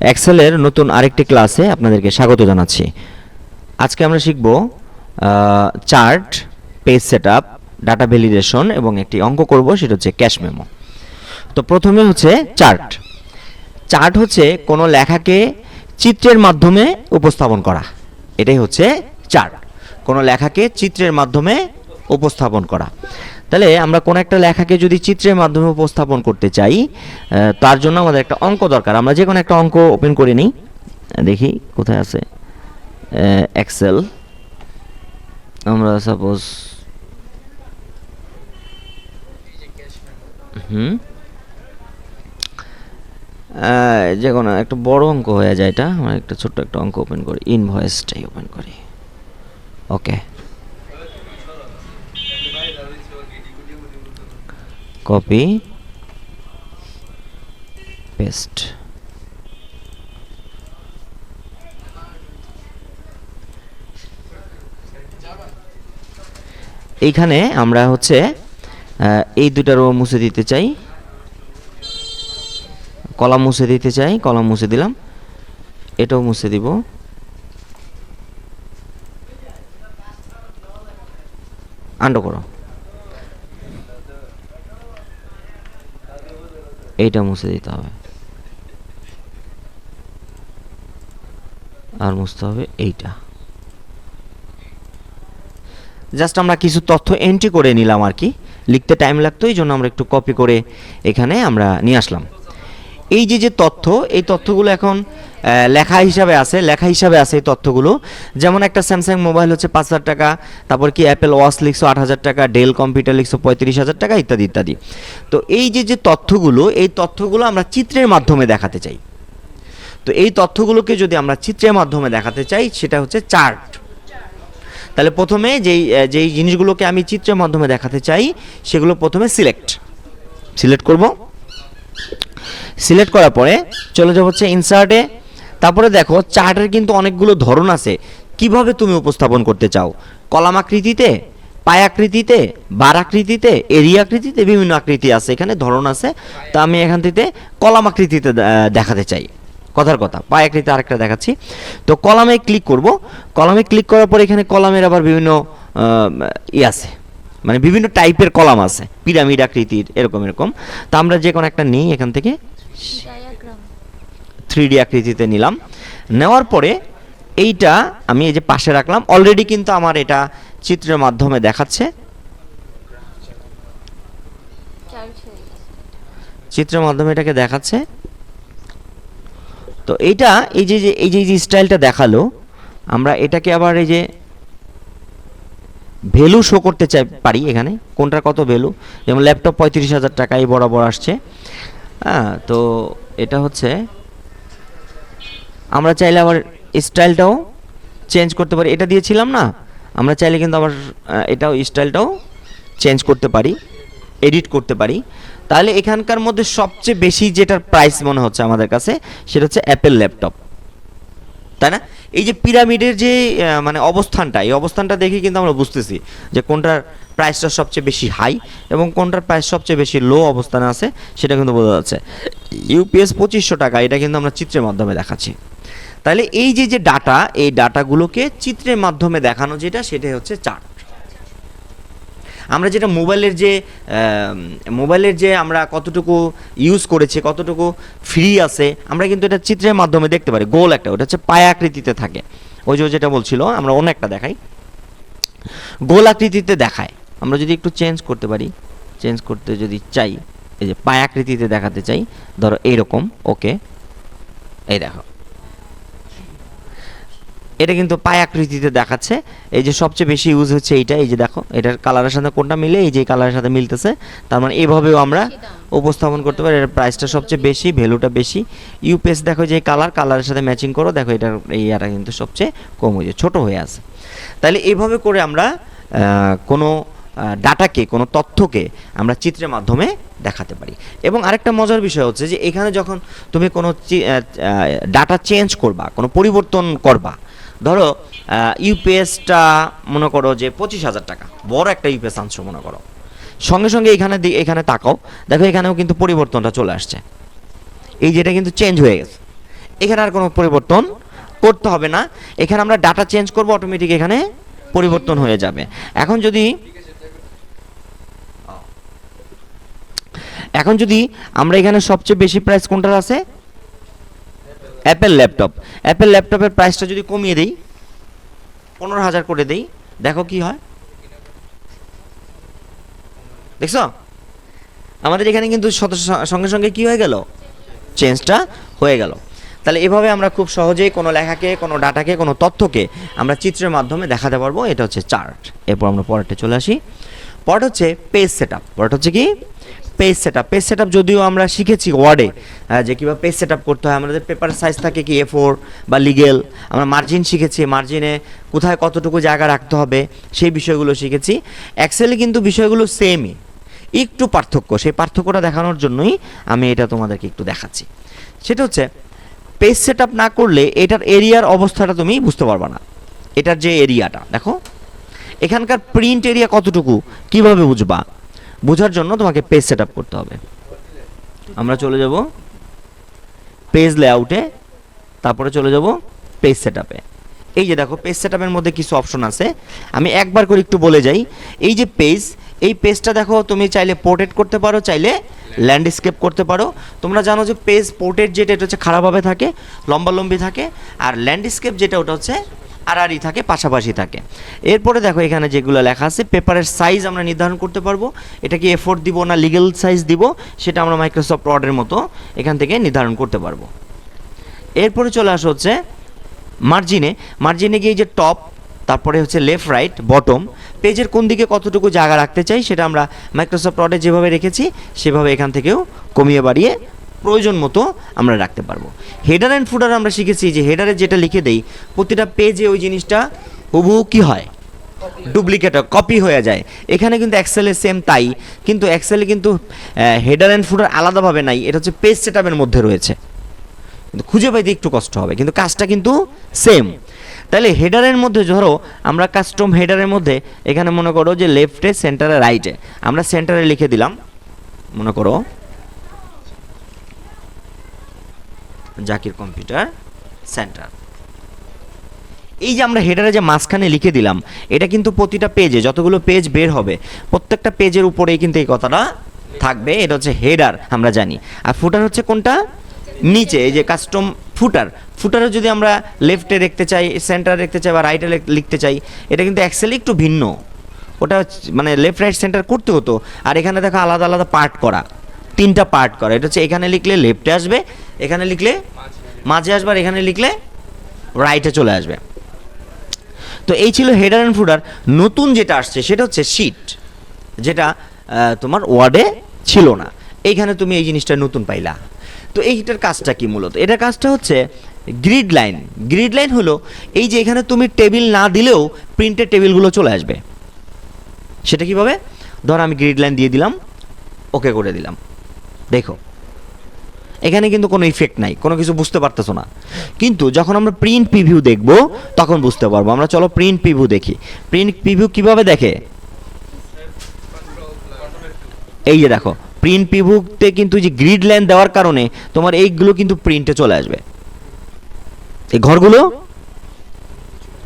এক্সেলের নতুন আরেকটি ক্লাসে আপনাদেরকে স্বাগত জানাচ্ছি। আজকে আমরা শিখব chart page set up data validation এবং একটি অঙ্ক করব, সেটা হচ্ছে ক্যাশ মেমো তো প্রথমে হচ্ছে চার্ট চার্ট হচ্ছে কোনো লেখাকে চিত্রের মাধ্যমে উপস্থাপন করা। এটাই হচ্ছে চার্ট কোনো লেখাকে চিত্রের মাধ্যমে উপস্থাপন করা। তাহলে আমরা কোনো একটা লেখাকে যদি চিত্রের মাধ্যমে উপস্থাপন করতে চাই তার জন্য আমাদের একটা অঙ্ক দরকার। আমরা যে কোনো একটা অঙ্ক ওপেন করে নিই। দেখি কোথায় আছে। এক্সেল আমরা সাপোজ হুম। যে কোনো একটা বড় অঙ্ক হয়ে যায় এটা। আমরা একটা ছোট্ট একটা অঙ্ক ওপেন করি। ইনভয়েসটাই ওপেন করি। ওকে কপি পেস্ট এইখানে আমরা হচ্ছে এই দুটা রো মুছে দিতে চাই। কলাম মুছে দিতে চাই, কলাম মুছে দিলাম। এটাও মুছে দিব। আন্ডো করো। এইটা মুছে দিতে হবে। আর মুছতে হবে এইটা। জাস্ট আমরা কিছু তথ্য এন্ট্রি করে নিলাম আর কি। লিখতে টাইম লাগতো এই জন্য আমরা একটু কপি করে এখানে আমরা নিয়ে আসলাম। এই যে যে তথ্য এই তথ্যগুলো এখন লেখা হিসাবে আছে, লেখা হিসাবে আছে এই তথ্যগুলো। যেমন একটা স্যামসাং মোবাইল হচ্ছে পাঁচ হাজার টাকা, তারপর কি অ্যাপেল ওয়াচ লিখছো আট হাজার টাকা ডেল কম্পিউটার লিখছো পঁয়ত্রিশ হাজার টাকা, ইত্যাদি ইত্যাদি। তো এই যে যে তথ্যগুলো, এই তথ্যগুলো আমরা চিত্রের মাধ্যমে দেখাতে চাই। তো এই তথ্যগুলোকে যদি আমরা চিত্রের মাধ্যমে দেখাতে চাই, সেটা হচ্ছে চার্ট তাহলে প্রথমে যেই যেই জিনিসগুলোকে আমি চিত্রের মাধ্যমে দেখাতে চাই, সেগুলো প্রথমে সিলেক্ট সিলেক্ট করব। সিলেক্ট করার পরে চলে যাব হচ্ছে ইনসার্টে তারপরে দেখো চার্টের কিন্তু অনেকগুলো ধরন আছে। কীভাবে তুমি উপস্থাপন করতে চাও? কলাম আকৃতিতে পায় আকৃতিতে, বার আকৃতিতে, এরিয়া আকৃতিতে বিভিন্ন আকৃতি আছে। এখানে ধরন আছে। তা আমি এখান থেকে কলাম আকৃতিতে দেখাতে চাই। কথার কথা। পায় আকৃতি আরেকটা দেখাচ্ছি। তো কলামে ক্লিক করব। কলামে ক্লিক করার পর এখানে কলামের আবার বিভিন্ন ই আছে। মানে বিভিন্ন টাইপের কলাম আছে। পিরামিড আকৃতির এরকম এরকম। তা আমরা যে কোনো একটা নিই এখান থেকে। থ্রি ডি আকৃতিতে নিলাম। নেওয়ার পরে এইটা আমি এই যে পাশে রাখলাম। অলরেডি কিন্তু আমার এটা চিত্রের মাধ্যমে দেখাচ্ছে। চিত্রের মাধ্যমে এটাকে দেখাচ্ছে। তো এইটা এই যে এই যে যে স্টাইলটা দেখাল আমরা এটাকে আবার এই যে ভ্যালু শো করতে চাই পারি এখানে। কোনটার কত ভ্যালু? যেমন ল্যাপটপ পঁয়ত্রিশ হাজার টাকা এই বরাবর আসছে। হ্যাঁ তো এটা হচ্ছে, আমরা চাইলে আবার স্টাইলটাও চেঞ্জ করতে পারি। এটা দিয়েছিলাম না? আমরা চাইলে কিন্তু আবার এটাও স্টাইলটাও চেঞ্জ করতে পারি এডিট করতে পারি। তাহলে এখানকার মধ্যে সবচেয়ে বেশি যেটার প্রাইস মনে হচ্ছে আমাদের কাছে, সেটা হচ্ছে অ্যাপেল ল্যাপটপ তাই না? এই যে পিরামিডের যে মানে অবস্থানটা, এই অবস্থানটা দেখে কিন্তু আমরা বুঝতেছি যে কোনটার প্রাইসটা সবচেয়ে বেশি হাই এবং কোনটার প্রাইস সবচেয়ে বেশি লো অবস্থানে আছে, সেটা কিন্তু বোঝা যাচ্ছে। ইউপিএস পঁচিশশো টাকা, এটা কিন্তু আমরা চিত্রের মাধ্যমে দেখাচ্ছি। তাহলে এই যে যে ডাটা এই ডাটাগুলোকে চিত্রের মাধ্যমে দেখানো যেটা, সেটাই হচ্ছে চার্ট আমরা যেটা মোবাইলের যে মোবাইলের যে আমরা কতটুকু ইউজ করেছি, কতটুকু ফ্রি আছে, আমরা কিন্তু এটা চিত্রের মাধ্যমে দেখতে পারি। গোল একটা, ওটা হচ্ছে পায়া আকৃতিতে থাকে। ওই যে যেটা বলছিল, আমরা অন্য একটা দেখাই। গোল আকৃতিতে দেখায়। আমরা যদি একটু চেঞ্জ করতে পারি চেঞ্জ করতে যদি চাই, এই যে পায়া আকৃতিতে দেখাতে চাই, ধরো এইরকম ওকে এই দেখো। এটা কিন্তু পায় আকৃতিতে দেখাচ্ছে। এই যে সবচেয়ে বেশি ইউজ হচ্ছে এইটা এই যে দেখো এটার কালারের সাথে কোনটা মিলে এই যে কালারের সাথে মিলতেছে। তার মানে এইভাবেও আমরা উপস্থাপন করতে পারি। এর প্রাইসটা সবচেয়ে বেশি ভ্যালুটা বেশি। ইউপিএস দেখো যে কালার কালারের সাথে ম্যাচিং করো দেখো এটার এই ইয়াটা কিন্তু সবচেয়ে কম হয়েছে ছোট হয়ে আছে। তাহলে এইভাবে করে আমরা কোনো ডাটাকে কোনো তথ্যকে আমরা চিত্রের মাধ্যমে দেখাতে পারি। এবং আরেকটা মজার বিষয় হচ্ছে যে এখানে যখন তুমি কোনো ডাটা চেঞ্জ করবা কোনো পরিবর্তন করবা ধরো ইউপিএসটা মনে করো যে পঁচিশ হাজার টাকা। বড় একটা ইউপিএস আনছো মনে করো। সঙ্গে সঙ্গে এখানে এখানে তাকাও। দেখো এখানেও কিন্তু পরিবর্তনটা চলে আসছে। এই যেটা কিন্তু চেঞ্জ হয়ে গেছে। এখানে আর কোনো পরিবর্তন করতে হবে না। এখানে আমরা ডাটা চেঞ্জ করব অটোমেটিক এখানে পরিবর্তন হয়ে যাবে। এখন যদি এখন যদি আমরা এখানে সবচেয়ে বেশি প্রাইস কোনটার আছে? অ্যাপেল ল্যাপটপ অ্যাপেল ল্যাপটপের প্রাইসটা যদি কমিয়ে দেই, পনেরো হাজার করে দেই, দেখো কি হয়। দেখছ? আমাদের এখানে কিন্তু সঙ্গে সঙ্গে কি হয়ে গেল? চেঞ্জটা হয়ে গেল। তাহলে এভাবে আমরা খুব সহজেই কোনো লেখাকে, কোনো ডাটাকে, কোনো তথ্যকে আমরা চিত্রের মাধ্যমে দেখাতে পারব। এটা হচ্ছে চার্ট। এরপর আমরা পরেরটা চলে আসি। পরেরটা হচ্ছে পেজ সেট আপ হচ্ছে কি? Page set up page set up যদিও আমরা শিখেছি ওয়ার্ডে যে কীভাবে পেজ সেট আপ করতে হয়, আমাদের পেপার সাইজ থাকে কি এ ফোর বা লিগেল আমরা মার্জিন শিখেছি মার্জিনে কোথায় কতটুকু জায়গা রাখতে হবে, সেই বিষয়গুলো শিখেছি। এক্সেলে কিন্তু বিষয়গুলো সেমই একটু পার্থক্য, সেই পার্থক্যটা দেখানোর জন্যই আমি এটা তোমাদেরকে একটু দেখাচ্ছি। সেটা হচ্ছে পেজ সেট আপ না করলে এটার এরিয়ার অবস্থাটা তুমি বুঝতে পারবে না। এটার যে এরিয়াটা, দেখো? এখানকার প্রিন্ট এরিয়া কতটুকু, কীভাবে বুঝবা? বোঝার জন্য তোমাকে পেজ সেট আপ করতে হবে। আমরা চলে যাব পেজ লেআউটে তারপরে চলে যাব পেজ সেট আপে এই যে দেখো পেজ সেট আপের মধ্যে কিছু অপশন আছে। আমি একবার করে একটু বলে যাই। এই যে পেজ এই পেজটা দেখো, তুমি চাইলে পোর্ট্রেট করতে পারো, চাইলে ল্যান্ডস্কেপ করতে পারো। তোমরা জানো যে পেজ পোর্ট্রেট যেটা, এটা হচ্ছে খারাপভাবে থাকে, লম্বালম্বি থাকে, আর ল্যান্ডস্কেপ যেটা, ওটা হচ্ছে আড়াআড়ি থাকে, পাশাপাশি থাকে। এরপরে দেখো, এখানে যেগুলো লেখা আছে পেপারের সাইজ আমরা নির্ধারণ করতে পারব। এটা কি এফোর্ট দিব না লিগেল সাইজ দিব, সেটা আমরা মাইক্রোসফট ওয়ার্ডের মতো এখান থেকে নির্ধারণ করতে পারব। এরপরে চলে আসা হচ্ছে মার্জিনে মার্জিনে গিয়ে যে টপ তারপরে হচ্ছে লেফট রাইট বটম পেজের কোন দিকে কতটুকু জায়গা রাখতে চাই সেটা আমরা মাইক্রোসফট ওয়ার্ডে যেভাবে রেখেছি, সেভাবে এখান থেকেও কমিয়ে বাড়িয়ে প্রয়োজন মতো আমরা রাখতে পারব। হেডার অ্যান্ড ফুডার আমরা শিখেছি যে হেডারে যেটা লিখে দেই, প্রতিটা পেজে ওই জিনিসটা হুবহু কী হয়? ডুপ্লিকেট কপি হয়ে যায়। এখানে কিন্তু এক্সেলে সেম তাই, কিন্তু এক্সেলে কিন্তু হেডার অ্যান্ড ফুডার আলাদাভাবে নাই। এটা হচ্ছে পেজ সেটআপের মধ্যে রয়েছে। কিন্তু খুঁজে পাইতে একটু কষ্ট হবে, কিন্তু কাজটা কিন্তু সেম তাহলে হেডারের মধ্যে ধরো, আমরা কাস্টম হেডারের মধ্যে, এখানে মনে করো যে লেফটে সেন্টারে রাইটে আমরা সেন্টারে লিখে দিলাম, মনে করো, জাকির কম্পিউটার সেন্টার এই যে আমরা হেডারে যে মাঝখানে লিখে দিলাম, এটা কিন্তু প্রতিটা পেজে যতগুলো পেজ বের হবে, প্রত্যেকটা পেজের উপরেই কিন্তু এই কথাটা থাকবে, এটা হচ্ছে হেডার আমরা জানি। আর ফুটার হচ্ছে কোনটা? নিচে, এই যে কাস্টম ফুটার ফুটারে যদি আমরা লেফটে দেখতে চাই সেন্টারে দেখতে চাই বা রাইটে লিখতে চাই, এটা কিন্তু অ্যাক্সেলি একটু ভিন্ন। ওটা মানে লেফট রাইট সেন্টার করতে হতো। আর এখানে দেখো আলাদা আলাদা পার্ট করা, তিনটা পার্ট করা। এটা হচ্ছে এখানে লিখলে লেফটে আসবে, এখানে লিখলে মাঝে আসবে, আর এখানে লিখলে রাইটে চলে আসবে। তো এই ছিল হেডার অ্যান্ড ফুডার নতুন যেটা আসছে, সেটা হচ্ছে শিট যেটা তোমার ওয়ার্ডে ছিল না। এইখানে তুমি এই জিনিসটা নতুন পাইলা। তো এইটার কাজটা কি মূলত? এটার কাজটা হচ্ছে গ্রিড লাইন গ্রিড লাইন হলো এই যে এখানে তুমি টেবিল না দিলেও প্রিন্টের টেবিলগুলো চলে আসবে। সেটা কীভাবে? ধর আমি গ্রিড লাইন দিয়ে দিলাম ওকে করে দিলাম। দেখো, এখানে কিন্তু কোনো ইফেক্ট নাই, কোনো কিছু বুঝতে পারতেছো না। কিন্তু যখন আমরা প্রিন্ট প্রিভিউ দেখব, তখন বুঝতে পারব। আমরা চলো প্রিন্ট প্রিভিউ দেখি। প্রিন্ট প্রিভিউ কীভাবে দেখে? এই যে দেখো প্রিন্ট প্রিভিউতে কিন্তু যে গ্রিড লাইন দেওয়ার কারণে তোমার এইগুলো কিন্তু প্রিন্টে চলে আসবে। এই ঘরগুলো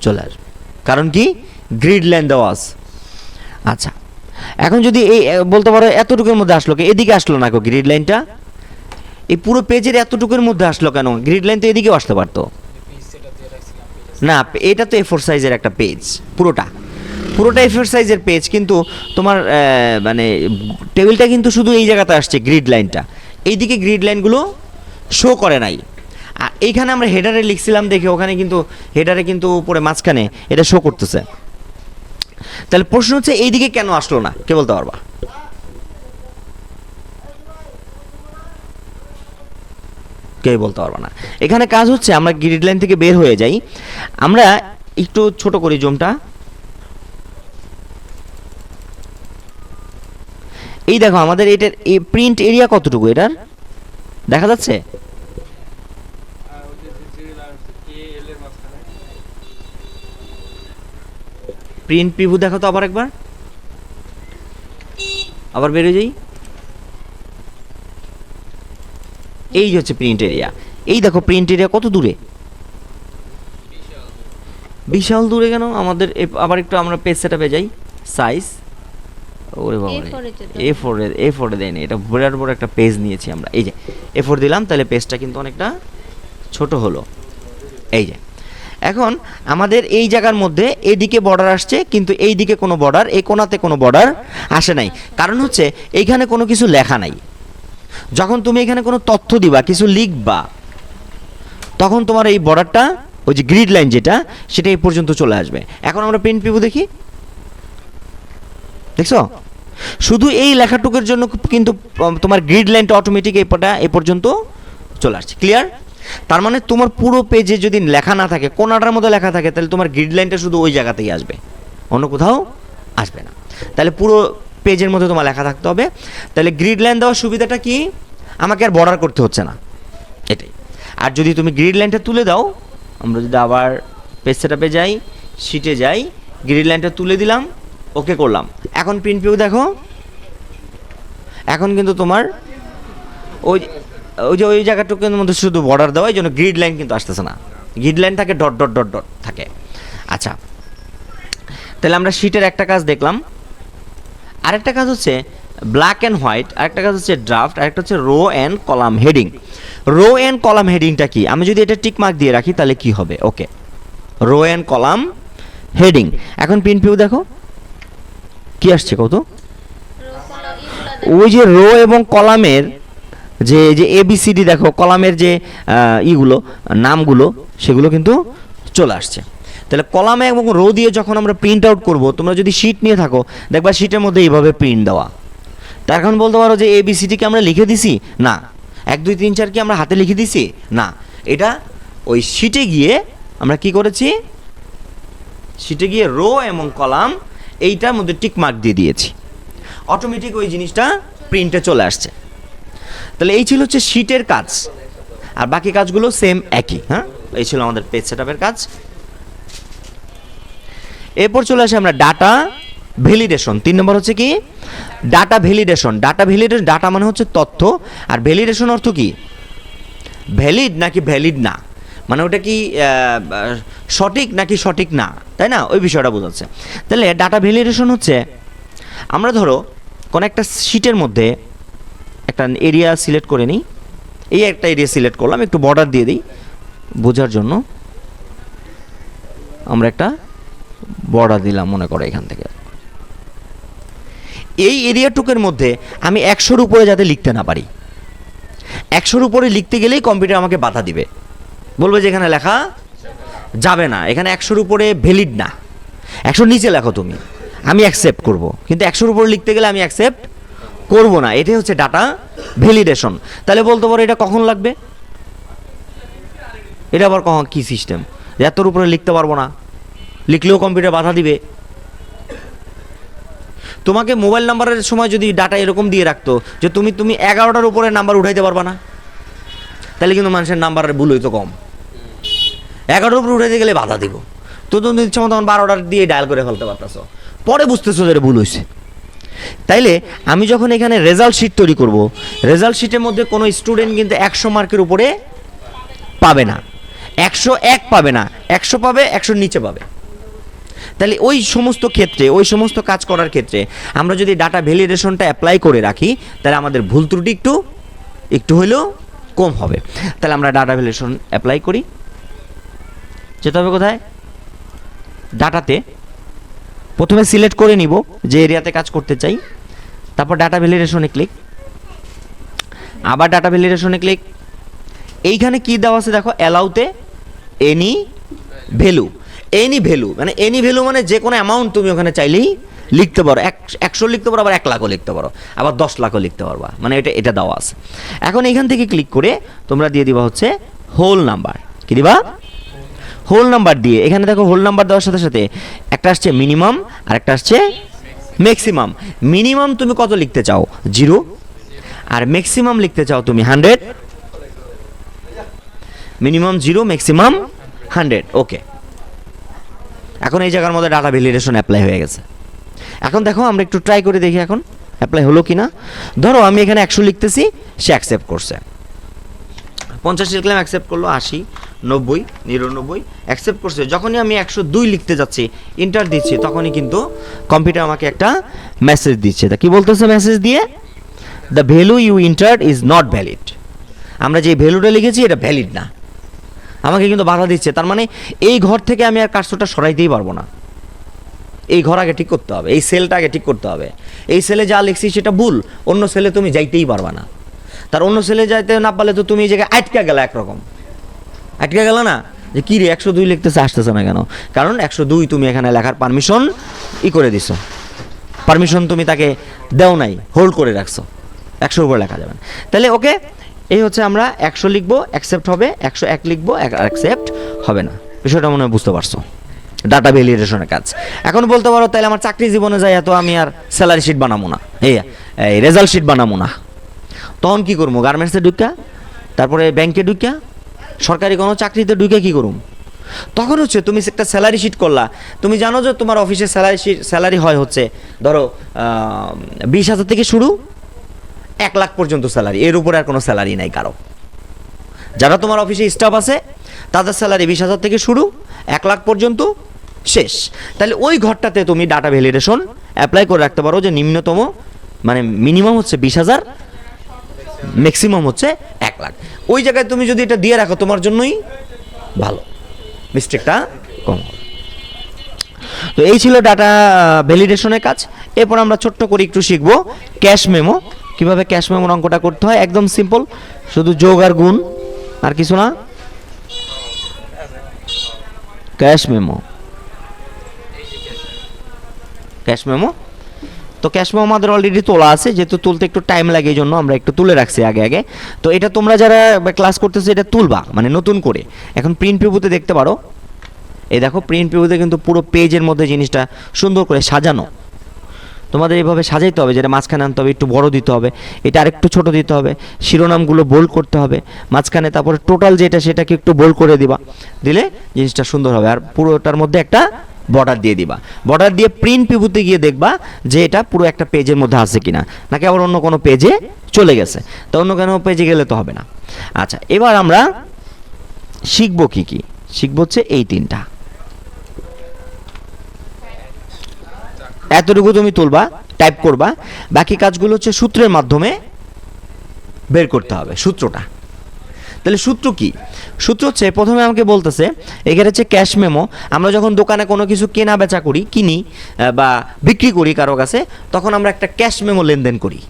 চলে আসবে। কারণ কি? গ্রিড লাইন দেওয়া আছে। আচ্ছা এখন যদি এই বলতে পারো এতটুকুর মধ্যে আসলো কি এদিকে আসলো না গ্রিড লাইনটা এই পুরো পেজের এতটুকুর মধ্যে আসলো কেন? গ্রিড লাইন তো এদিকেও আসতে পারতো। না, এটা তো এ ফোর সাইজের একটা পেজ পুরোটা। পুরোটা এ ফোর সাইজের পেজ কিন্তু তোমার মানে টেবিলটা কিন্তু শুধু এই জায়গাতে আসছে গ্রিড লাইনটা এইদিকে গ্রিড লাইনগুলো শো করে নাই। আর এইখানে আমরা হেডারে লিখছিলাম দেখে, ওখানে কিন্তু হেডারে কিন্তু উপরে মাঝখানে এটা শো করতেছে। তাহলে প্রশ্ন হচ্ছে, এইদিকে কেন আসলো না? কে বলতে পারবা? কেউ বলতে পারব না। এখানে কাজ হচ্ছে, আমরা গ্রিড লাইন থেকে বের হয়ে যাই। আমরা একটু ছোট করি জুমটা। এই দেখো, আমাদের এটার এই প্রিন্ট এরিয়া কতটুকু এটার? দেখা যাচ্ছে? প্রিন্ট পিভু দেখো তো আবার একবার। আবার বেরো যাই। এই হচ্ছে প্রিন্ট এরিয়া এই দেখো প্রিন্ট এরিয়া কত দূরে? বিশাল দূরে। কেন? আমাদের আবার একটু আমরা পেজ সেটআপে যাই। সাইজ ওরে বাবা A4 এ তো এ ফোরে এ ফোরে দেয়নি এটা বিরাট বড় একটা পেজ নিয়েছি আমরা। এই যে এ ফোর দিলাম তাহলে পেজটা কিন্তু অনেকটা ছোট হলো। এই যে এখন আমাদের এই জায়গার মধ্যে এইদিকে বর্ডার আসছে কিন্তু এই দিকে কোনো বর্ডার এই কোনাতে কোনো বর্ডার আসে নাই। কারণ হচ্ছে এইখানে কোনো কিছু লেখা নাই। যখন তুমি এখানে কোনো তথ্য দিবা কিছু লিখবা তখন তোমার এই বর্ডারটা ওই যে গ্রিড লাইন যেটা সেটা এই পর্যন্ত চলে আসবে। এখন আমরা প্রিন্ট পিবু দেখি। দেখছ? শুধু এই লেখাটুকুর জন্য কিন্তু তোমার গ্রিড লাইনটা অটোমেটিক এই এ পর্যন্ত চলে আসছে। ক্লিয়ার তার মানে তোমার পুরো পেজে যদি লেখা না থাকে, কোনাটার মধ্যে লেখা থাকে, তাহলে তোমার গ্রিড লাইনটা শুধু ওই জায়গাতেই আসবে। অন্য কোথাও আসবে না। তাহলে পুরো পেজের মধ্যে তোমার লেখা থাকতে হবে। তাহলে গ্রিড লাইন দেওয়ার সুবিধাটা কি? আমাকে আর বর্ডার করতে হচ্ছে না। এটাই। আর যদি তুমি গ্রিড লাইনটা তুলে দাও, আমরা যদি আবার পেজ সেটআপে যাই শিটে যাই গ্রিড লাইনটা তুলে দিলাম ওকে করলাম। এখন প্রিন্ট ভিউ দেখো। এখন কিন্তু তোমার ওই ওই যে ওই জায়গাটুকুর মধ্যে শুধু বর্ডার দেওয়া, এই জন্য গ্রিড লাইন কিন্তু আসতেছে না। গ্রিড লাইন থাকে ডট ডট ডট ডট থাকে। আচ্ছা। তাহলে আমরা শিটের একটা কাজ দেখলাম। আরেকটা কাজ হচ্ছে ব্ল্যাক অ্যান্ড হোয়াইট আরেকটা কাজ হচ্ছে ড্রাফট আরেকটা হচ্ছে row and column heading row and column হেডিংটা কি? আমি যদি এটা টিক মার্ক দিয়ে রাখি, তাহলে কি হবে? Okay row and column heading এখন প্রিন্ট পিউ দেখো। কি আসছে কত ওই যে রো এবং কলামের যে যে এবিসিডি দেখো, কলামের যে ইগুলো, নামগুলো, সেগুলো কিন্তু চলে আসছে। তাহলে কলামে এবং রো দিয়ে যখন আমরা প্রিন্ট আউট করব, তোমরা যদি শিট নিয়ে থাকো, দেখবা শিটের মধ্যে এইভাবে প্রিন্ট দেওয়া। তার এখন বলতে পারো যে এবিসিডি কি আমরা লিখে দিছি? না। এক, দুই, তিন, চার কি আমরা হাতে লিখে দিছি? না। এটা ওই শিটে গিয়ে আমরা কি করেছি? শিটে গিয়ে রো এবং কলাম এইটার মধ্যে টিক মার্ক দিয়ে দিয়েছি। অটোমেটিক ওই জিনিসটা প্রিন্টে চলে আসছে। তাহলে এই ছিল হচ্ছে শিটের কাজ। আর বাকি কাজগুলো সেম একই হ্যাঁ? এই ছিল আমাদের পেজ সেটআপের কাজ। এরপর চলে আসে আমরা ডাটা ভ্যালিডেশন তিন নম্বর হচ্ছে কি? Data validation data validation data মানে হচ্ছে তথ্য। আর ভ্যালিডেশন অর্থ কি? ভ্যালিড নাকি ভ্যালিড না? মানে ওটা কি সঠিক নাকি সঠিক না? তাই না? ওই বিষয়টা বোঝাচ্ছে। তাহলে ডাটা ভ্যালিডেশন হচ্ছে, আমরা ধরো কোনো একটা শিটের মধ্যে একটা এরিয়া সিলেক্ট করে নিই। এই একটা এরিয়া সিলেক্ট করলাম, একটু বর্ডার দিয়ে দিই। বোঝার জন্য আমরা একটা বর্ডার দিলাম মনে করো এখান থেকে। এই এরিয়াটুকের মধ্যে আমি একশোর উপরে যাতে লিখতে না পারি। একশোর উপরে লিখতে গেলেই কম্পিউটার আমাকে বাধা দিবে। বলবে যে এখানে লেখা যাবে না, এখানে একশোর উপরে ভ্যালিড না। একশোর নিচে লেখো তুমি, আমি অ্যাকসেপ্ট করব। কিন্তু একশোর উপরে লিখতে গেলে আমি অ্যাকসেপ্ট করব না, এটাই হচ্ছে ডাটা ভ্যালিডেশন তাহলে বলতে পারো এটা কখন লাগবে? এটা আবার কখন, কী সিস্টেম এতর উপরে লিখতে পারব না, লিখলেও কম্পিউটার বাধা দিবে। তোমাকে মোবাইল নাম্বারের সময় যদি ডাটা এরকম দিয়ে রাখতো, যে তুমি তুমি এগারোটার উপরে নাম্বার উঠাইতে পারবা না। তাহলে কিন্তু মানুষের নাম্বারের ভুল হইতো কম। এগারোটার উপরে উঠাইতে গেলে বাধা দিব। তো তুমি ইচ্ছা মতো তখন বারোটার দিয়ে ডায়াল করে ফেলতে পারতাছো। পরে বুঝতেছো যে ভুল হয়েছে তাইলে আমি যখন এখানে রেজাল্ট শিট তৈরি করব রেজাল্ট শিটের মধ্যে কোনো স্টুডেন্ট কিন্তু একশো মার্কের উপরে পাবে না। একশো এক পাবে না। একশো পাবে, একশোর নিচে পাবে। তাহলে ওই সমস্ত ক্ষেত্রে, ওই সমস্ত কাজ করার ক্ষেত্রে আমরা যদি ডাটা ভ্যালিডেশনটা অ্যাপ্লাই করে রাখি, তাহলে আমাদের ভুল ত্রুটি একটু একটু হলেও কম হবে। তাহলে আমরা ডাটা ভ্যালিডেশন অ্যাপ্লাই করি। যেতে হবে কোথায়? ডাটাতে প্রথমে সিলেক্ট করে নিব যে এরিয়াতে কাজ করতে চাই। তারপর ডাটা ভ্যালিডেশনে ক্লিক আবার ডাটা ভ্যালিডেশনে ক্লিক এইখানে কি দেওয়া আছে দেখো? অ্যালাউতে এনি ভ্যালু এনি ভ্যালু মানে এনি ভ্যালু মানে যে কোনো অ্যামাউন্ট তুমি ওখানে চাইলেই লিখতে পারো, এক, একশো লিখতে পারো, আবার এক লাখও লিখতে পারো, আবার দশ লাখও লিখতে পারবা। মানে এটা এটা দেওয়া আছে। এখন এখান থেকে ক্লিক করে তোমরা দিয়ে দিবা হচ্ছে হোল নাম্বার কি দিবা? হোল নাম্বার দিয়ে। এখানে দেখো হোল নাম্বার দেওয়ার সাথে সাথে একটা আসছে মিনিমাম আর একটা আসছে ম্যাক্সিমাম মিনিমাম তুমি কত লিখতে চাও? জিরো। আর ম্যাক্সিমাম লিখতে চাও তুমি hundred minimum zero maximum hundred okay এখন এই জায়গার মধ্যে ডাটা ভ্যালিডেশন অ্যাপ্লাই হয়ে গেছে। এখন দেখো, আমরা একটু ট্রাই করে দেখি এখন অ্যাপ্লাই হলো কি না ধরো, আমি এখানে একশো লিখতেছি, সে অ্যাকসেপ্ট করছে। পঞ্চাশ লিখলাম অ্যাকসেপ্ট করল, আশি, নব্বই, নিরানব্বই অ্যাকসেপ্ট করছে। যখনই আমি একশো দুই লিখতে যাচ্ছি ইন্টার দিচ্ছি, তখনই কিন্তু কম্পিউটার আমাকে একটা মেসেজ দিচ্ছে। তা কি বলতেছে মেসেজ দিয়ে? The value you enter is not valid আমরা যে ভ্যালুটা লিখেছি, এটা ভ্যালিড না। আমাকে কিন্তু বাধা দিচ্ছে। তার মানে এই ঘর থেকে আমি আর কাজটা সরাইতেই পারব না। এই ঘর আগে ঠিক করতে হবে, এই সেলটা আগে ঠিক করতে হবে। এই সেলে যা লিখছি সেটা ভুল, অন্য সেলে তুমি যাইতেই পারবা না। তার অন্য সেলে যাইতে না পারলে তো তুমি এই জায়গায় আটকা গেলে একরকম। আটকা গেল না? যে কী রে, একশো দুই লিখতেছে, আসতেছে না কেন? কারণ একশো দুই তুমি এখানে লেখার পারমিশন ই করে দিছো। পারমিশন তুমি তাকে দেও নাই হোল্ড করে রাখছো। একশোর উপর লেখা যাবে তাহলে ওকে, এই হচ্ছে আমরা একশো লিখব অ্যাকসেপ্ট হবে, একশো এক লিখব অ্যাকসেপ্ট হবে না। বিষয়টা মনে হয় বুঝতে পারছ। ডাটা ভ্যালিডেশনের কাজ। এখন বলতে পারো তাহলে আমার চাকরি জীবনে যাই এত আমি আর স্যালারি শিট বানাবো না। এই রেজাল্ট শিট বানাবো না। তখন কী করব গার্মেন্টসে ঢুকা তারপরে ব্যাংকে ঢুকা সরকারি কোনো চাকরিতে ঢুকে কী করুম? তখন হচ্ছে তুমি একটা স্যালারি শিট করলা। তুমি জানো যে তোমার অফিসে স্যালারি শিট স্যালারি হয় হচ্ছে, ধরো বিশ হাজার থেকে শুরু, এক লাখ পর্যন্ত স্যালারি এর উপরে আর কোনো স্যালারি নাই কারও। যারা তোমার অফিসে স্টাফ আছে, তাদের স্যালারি বিশ হাজার থেকে শুরু, এক লাখ পর্যন্ত শেষ। তাহলে ওই ঘরটাতে তুমি ডাটা ভ্যালিডেশন অ্যাপ্লাই করে রাখতে পারো যে নিম্নতম মানে মিনিমাম হচ্ছে বিশ হাজার ম্যাক্সিমাম হচ্ছে এক লাখ। ওই জায়গায় তুমি যদি এটা দিয়ে রাখো, তোমার জন্যই ভালো। মিস্টেকটা কম তো এই ছিল ডাটা ভ্যালিডেশনের কাজ। এরপর আমরা ছোট্ট করে একটু শিখব ক্যাশ মেমো কীভাবে ক্যাশ মেমোর অঙ্কটা করতে হয়? একদম সিম্পল শুধু যোগ আর গুণ, আর কিছু না। Cash memo cash memo. তো ক্যাশ মেমো আমাদের অলরেডি তোলা আছে, যেহেতু তুলতে একটু টাইম লাগে এই জন্য আমরা একটু তুলে রাখছি আগে আগে। তো এটা তোমরা যারা ক্লাস করতেছো, এটা তুলবা মানে নতুন করে। এখন প্রিন্ট প্রিভিউতে দেখতে পারো। এই দেখো প্রিন্ট প্রিভিউতে কিন্তু পুরো পেজের মধ্যে জিনিসটা সুন্দর করে সাজানো। তোমাদের এইভাবে সাজাইতে হবে, যেটা মাঝখানে আনতে হবে, একটু বড় দিতে হবে, এটা আরেকটু ছোট দিতে হবে, শিরোনামগুলো বোল্ড করতে হবে। মাঝখানে তারপরে টোটাল যেটা, সেটাকে একটু বোল্ড করে দিবা। দিলে জিনিসটা সুন্দর হবে, আর পুরোটার মধ্যে একটা বর্ডার দিয়ে দিবা। বর্ডার দিয়ে প্রিন্ট পিভুতে গিয়ে দেখবা যে এটা পুরো একটা পেজের মধ্যে আছে কিনা। নাকি আবার অন্য কোনো পেজে চলে গেছে। তো অন্য কোনো পেজে গেলে তো হবে না। আচ্ছা এবার আমরা শিখব কি কি? শিখব হচ্ছে এই তিনটা। এতটুকু তুমি তুলবা টাইপ করবা। বাকি কাজগুলো হচ্ছে সূত্রের মাধ্যমে বের করতে হবে, সূত্রটা। তাহলে সূত্র কি? সূত্র হচ্ছে, প্রথমে আমাকে বলতেছে, এখানে হচ্ছে ক্যাশ মেমো আমরা যখন দোকানে কোনো কিছু কেনা বেচা করি, কিনি বা বিক্রি করি কারও কাছে, তখন আমরা একটা ক্যাশ মেমো লেনদেন করি।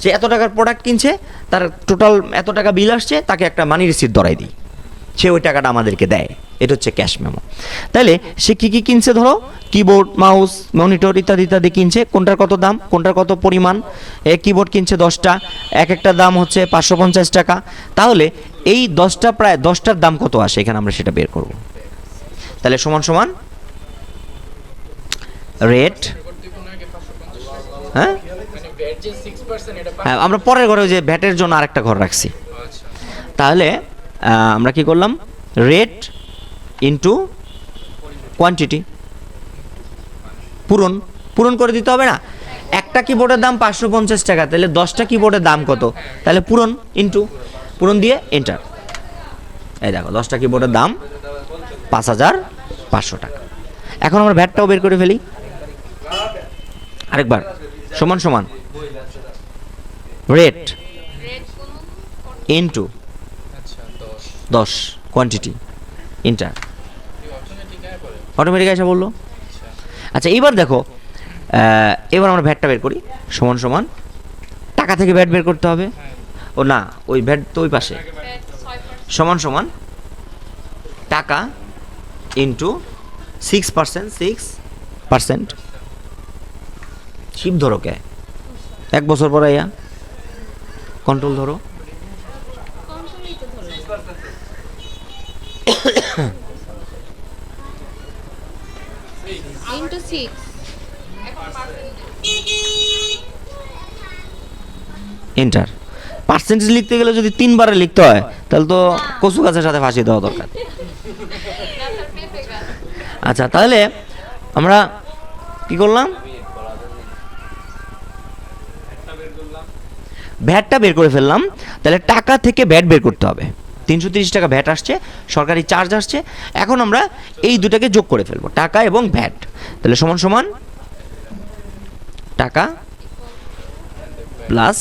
সে এত টাকার প্রোডাক্ট কিনছে, তার টোটাল এত টাকা বিল আসছে, তাকে একটা মানি রিসিট ধরাই দিই। সে ওই টাকাটা আমাদেরকে দেয়। এটা হচ্ছে ক্যাশ মেমো তাহলে সে কী কী কিনছে ধরো? কিবোর্ড মাউস মনিটর ইত্যাদি ইত্যাদি কিনছে। কোনটার কত দাম? কোনটার কত পরিমাণ? এ কিবোর্ড কিনছে দশটা। এক একটা দাম হচ্ছে পাঁচশো পঞ্চাশ টাকা। তাহলে এই দশটা প্রায় দশটার দাম কত আসে? এখানে আমরা সেটা বের করব। তাহলে সমান সমান রেট হ্যাঁ? হ্যাঁ আমরা পরের ঘরে ওই যে ভ্যাটের জন্য আরেকটা ঘর রাখছি। তাহলে আহ, আমরা কি করলাম? রেট ইনটু কোয়ান্টিটি পূরণ। পূরণ করে দিতে হবে না। একটা কিবোর্ডের দাম পাঁচশো পঞ্চাশ টাকা, তাহলে দশটা কিবোর্ডের দাম কত? তাহলে পূরণ ইনটু পূরণ দিয়ে এন্টার এই দেখো, দশটা কিবোর্ডের দাম পাঁচ হাজার পাঁচশো টাকা। এখন আমরা ভ্যাটটাও বের করে ফেলি। আরেকবার, সমান সমান। রেট ইনটু দশ কোয়ান্টিটি ইন্টার অটোমেটিক এসে বলল। আচ্ছা এইবার দেখো এবার আমরা ভ্যাটটা বের করি, সমান সমান। টাকা থেকে ভ্যাট বের করতে হবে। ও না, ওই ভ্যাট তো ওই পাশে। সমান সমান টাকা into six percent six percent sheep ধরো কে? এক বছর পর আইয়া কন্ট্রোল ধরো। ইন্টু এন্টার পার্সেন্টেজ লিখতে গেলে যদি তিনবারে লিখতে হয়, তাহলে তো কচু গাছের সাথে ফাঁসি দেওয়া দরকার। আচ্ছা তাহলে আমরা কি করলাম? ভ্যাটটা বের করে ফেললাম। তাহলে টাকা থেকে ভ্যাট বের করতে হবে। তিনশো তিরিশ টাকা ভ্যাট আসছে, সরকারি চার্জ আসছে। এখন আমরা এই দুটাকে যোগ করে ফেলব, টাকা এবং ভ্যাট। তাহলে সমান সমান টাকা প্লাস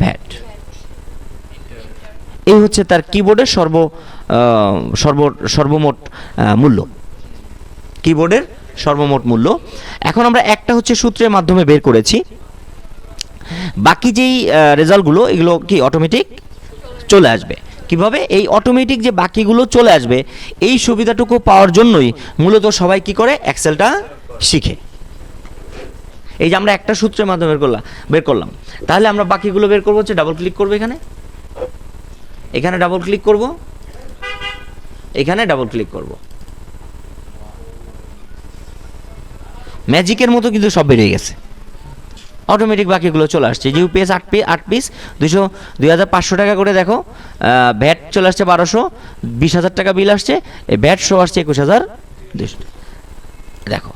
ভ্যাট। এই হচ্ছে তার কিবোর্ডের সর্ব সর্ব, সর্বমোট মূল্য। কিবোর্ডের সর্বমোট মূল্য। এখন আমরা একটা হচ্ছে সূত্রের মাধ্যমে বের করেছি। বাকি যেই রেজাল্টগুলো, এগুলো কি অটোমেটিক চলে আসবে? কীভাবে? এই অটোমেটিক যে বাকিগুলো চলে আসবে, এই সুবিধাটুকু পাওয়ার জন্যই মূলত সবাই কি করে? এক্সেলটা শিখে। এই যে আমরা একটা সূত্রের মাধ্যমে বের করলাম বের করলাম। তাহলে আমরা বাকিগুলো বের করব, হচ্ছে ডাবল ক্লিক করব এখানে। এখানে ডাবল ক্লিক করব। এখানে ডাবল ক্লিক করব। ম্যাজিকের মতো কিন্তু সব বেরিয়ে গেছে। অটোমেটিক বাকিগুলো চলে আসছে। যে পিএস আট পিস আট পিস দুশো দুই হাজার পাঁচশো টাকা করে দেখো ভ্যাট চলে আসছে বারোশো, বিশ হাজার টাকা বিল আসছে, এই ভ্যাট শো আসছে একুশ হাজার দুশো দেখো,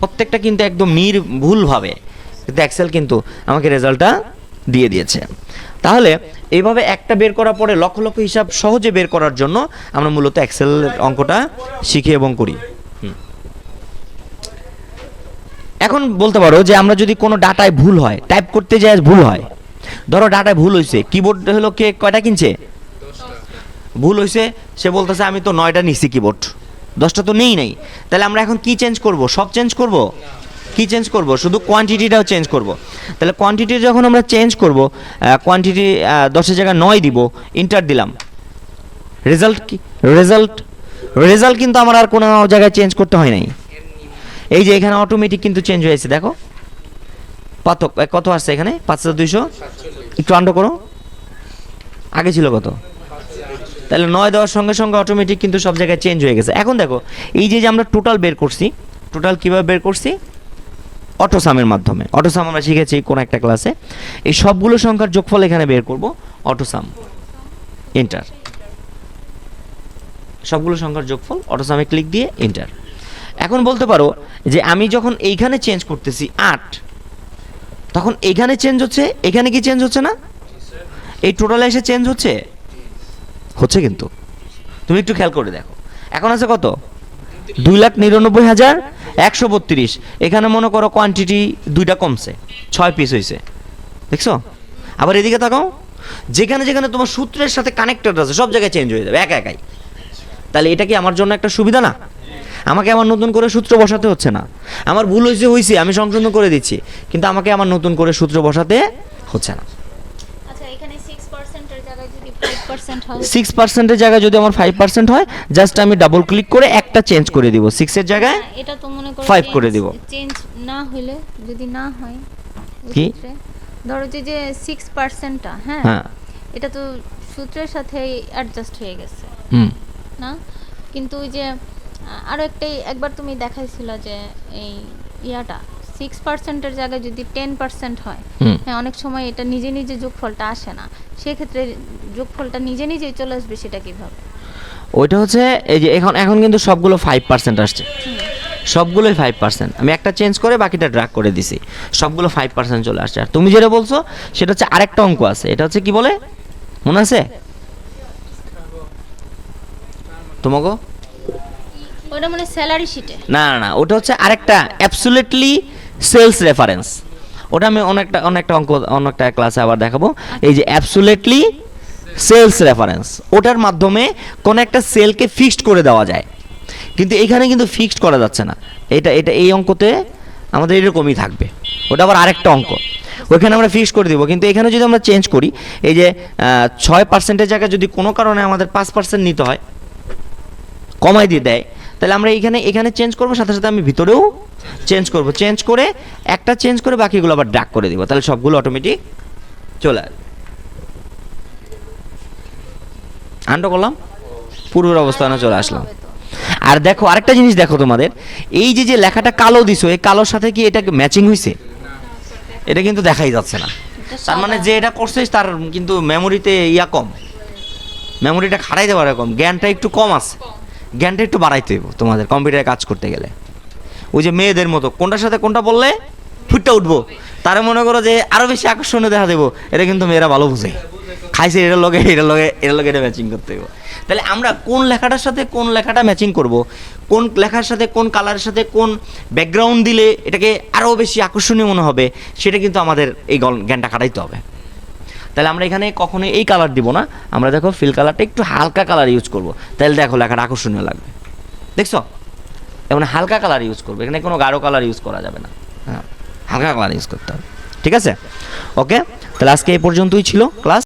প্রত্যেকটা কিন্তু একদম নির্ভুলভাবে, কিন্তু এক্সেল কিন্তু আমাকে রেজাল্টটা দিয়ে দিয়েছে। তাহলে, এইভাবে একটা বের করার পরে লক্ষ লক্ষ হিসাব সহজে বের করার জন্য আমরা মূলত এক্সেল অঙ্কটা শিখি এবং করি হুম। এখন বলতে পারো যে আমরা যদি কোনো ডাটায় ভুল হয় টাইপ করতে যাই ভুল হয়, ধরো ডাটায় ভুল হয়েছে কিবোর্ড হলো কে, কয়টা কিনছে? ভুল হয়েছে সে বলতেছে আমি তো নয়টা নিছি কিবোর্ড দশটা তো নেই নাই, তাহলে আমরা এখন কি চেঞ্জ করব, সব চেঞ্জ করব? কি চেঞ্জ করব? শুধু কোয়ান্টিটিটাও চেঞ্জ করব, তাহলে কোয়ান্টিটি যখন আমরা চেঞ্জ করব কোয়ান্টিটি দশের জায়গায় নয় দিব ইন্টার দিলাম রেজাল্ট কি রেজাল্ট রেজাল্ট কিন্তু আমার আর কোনো জায়গায় চেঞ্জ করতে হয় নাই। এই যে এখানে অটোমেটিক কিন্তু চেঞ্জ হয়েছে, দেখো। কত কত আসছে এখানে? পাঁচ হাজার দুইশো? একটু আন্ড করো। আগে ছিল কত? তাহলে নয় দেওয়ার সঙ্গে সঙ্গে অটোমেটিক কিন্তু সব জায়গায় চেঞ্জ হয়ে গেছে। এখন দেখো, এই যে আমরা টোটাল বের করছি টোটাল কীভাবে বের করছি? অটোসামের মাধ্যমে। অটোসাম আমরা শিখেছি কোন একটা ক্লাসে এই সবগুলো সংখ্যার যোগফল এখানে বের করব অটোসাম এন্টার সবগুলো সংখ্যার যোগফল অটোসামে ক্লিক দিয়ে এন্টার এখন বলতে পারো যে আমি যখন এইখানে চেঞ্জ করতেছি আট, তখন এইখানে চেঞ্জ হচ্ছে, এখানে কি চেঞ্জ হচ্ছে না? এই টোটালে এসে চেঞ্জ হচ্ছে? হচ্ছে কিন্তু। তুমি একটু খেয়াল করে দেখো। এখন আছে কত? দুই লাখ নিরানব্বই হাজার একশো বত্রিশ। এখানে মনে করো কোয়ান্টিটি দুইটা কমছে, ছয় পিস হয়েছে দেখছ? আবার এদিকে তাকাও। যেখানে যেখানে তোমার সূত্রের সাথে কানেক্টেড আছে, সব জায়গায় চেঞ্জ হয়ে যাবে, একা একাই। তাহলে এটা কি আমার জন্য একটা সুবিধা না? আমাকে আমার নতুন করে সূত্র বসাতে হচ্ছে না। আমার ভুল হয়েছে হয়েছে আমি সংশোধন করে দিচ্ছি কিন্তু আমাকে আমার নতুন করে সূত্র বসাতে হচ্ছে না। আচ্ছা এখানে সিক্স পার্সেন্টের জায়গায় যদি ফাইভ পার্সেন্ট হয়? সিক্স পার্সেন্টের জায়গায় যদি আমার ফাইভ পার্সেন্ট হয় জাস্ট আমি ডাবল ক্লিক করে একটা চেঞ্জ করে দিব। সিক্সের জায়গায় হ্যাঁ, এটা তো মনে করো Five করে দিব। চেঞ্জ না হলে যদি না হয় কি? ধরো যে যে সিক্স পার্সেন্টটা হ্যাঁ হ্যাঁ। এটা তো সূত্রের সাথে অ্যাডজাস্ট হয়ে গেছে। হুম। না? কিন্তু ওই যে আহ, আরও একটাই একবার তুমি দেখাইছিল যে এই ইয়াটা সিক্স পার্সেন্টের জায়গায় যদি টেন পার্সেন্ট হয় হ্যাঁ অনেক সময় এটা নিজে নিজে যোগফলটা আসে না। সেক্ষেত্রে যোগফলটা নিজে নিজেই চলে আসবে সেটা কীভাবে? ওইটা হচ্ছে এই যে এখন এখন কিন্তু সবগুলো ফাইভ পার্সেন্ট আসছে। সবগুলোই ফাইভ পার্সেন্ট আমি একটা চেঞ্জ করে বাকিটা ড্রাগ করে দিছি। সবগুলো ফাইভ পার্সেন্ট চলে আসছে। আর তুমি যেটা বলছো সেটা হচ্ছে আরেকটা অঙ্ক আছে। এটা হচ্ছে কি বলে? মনে আছে? তোমাকে? ওটা মানে স্যালারি শিটে না না ওটা হচ্ছে আরেকটা অ্যাবসুলেটলি সেলস রেফারেন্স ওটা আমি অনেকটা অনেকটা অঙ্ক অনেকটা ক্লাসে আবার দেখাবো। এই যে অ্যাবসুলেটলি সেলস রেফারেন্স ওটার মাধ্যমে কোনো একটা সেলকে ফিক্সড করে দেওয়া যায়। কিন্তু এখানে কিন্তু ফিক্সড করা যাচ্ছে না। এটা এটা এই অঙ্কতে আমাদের এরকমই থাকবে। ওটা আবার আরেকটা অঙ্ক। ওইখানে আমরা ফিক্সড করে দিব। কিন্তু এখানে যদি আমরা চেঞ্জ করি এই যে ছয় পার্সেন্টের জায়গায় যদি কোনো কারণে আমাদের পাঁচ পার্সেন্ট নিতে হয় কমাই দিয়ে দেয় তাহলে আমরা এখানে এখানে চেঞ্জ করব সাথে সাথে আমি ভিতরেও চেঞ্জ করব। চেঞ্জ করে একটা চেঞ্জ করে বাকিগুলো আবার ডাক করে দিব। তাহলে সবগুলো অটোমেটিক চলে আসবে। আন্ড করলাম পূর্বের অবস্থানে চলে আসলাম। আর দেখো আরেকটা জিনিস দেখো তোমাদের এই যে যে লেখাটা কালো দিছো এই কালোর সাথে কি এটা ম্যাচিং হয়েছে এটা কিন্তু দেখাই যাচ্ছে না। তার মানে যে এটা করছে তার কিন্তু মেমোরিতে ইয়া কম। মেমোরিটা খাড়াইতে পারে কম। জ্ঞানটা একটু কম আছে। জ্ঞানটা একটু বাড়াইতে হইব তোমাদের কম্পিউটারে কাজ করতে গেলে। ওই যে মেয়েদের মতো, কোনটার সাথে কোনটা বললে ফুটটা উঠবো। তারা মনে করো যে আরও বেশি আকর্ষণীয় দেখা দেবো, এটা কিন্তু মেয়েরা ভালো বুঝে। খাইছে এটার লগে এটার লগে এটার লগে এটা ম্যাচিং করতে হবে তাহলে আমরা কোন লেখাটার সাথে কোন লেখাটা ম্যাচিং করব? কোন লেখার সাথে, কোন কালারের সাথে, কোন ব্যাকগ্রাউন্ড দিলে এটাকে আরও বেশি আকর্ষণীয় মনে হবে? সেটা কিন্তু আমাদের এই জ্ঞানটা কাটাইতে হবে। তাহলে আমরা এখানে কখনো এই কালার দিব না। আমরা দেখো ফিল কালারটা একটু হালকা কালার ইউজ করব। তাহলে দেখো লেখাটা আকর্ষণীয় লাগবে। দেখছ? এমন হালকা কালার ইউজ করবে। এখানে কোনো গাঢ় কালার ইউজ করা যাবে না। হ্যাঁ হালকা কালার ইউজ করতে হবে। ঠিক আছে? ওকে তাহলে আজকে এই পর্যন্তই ছিল ক্লাস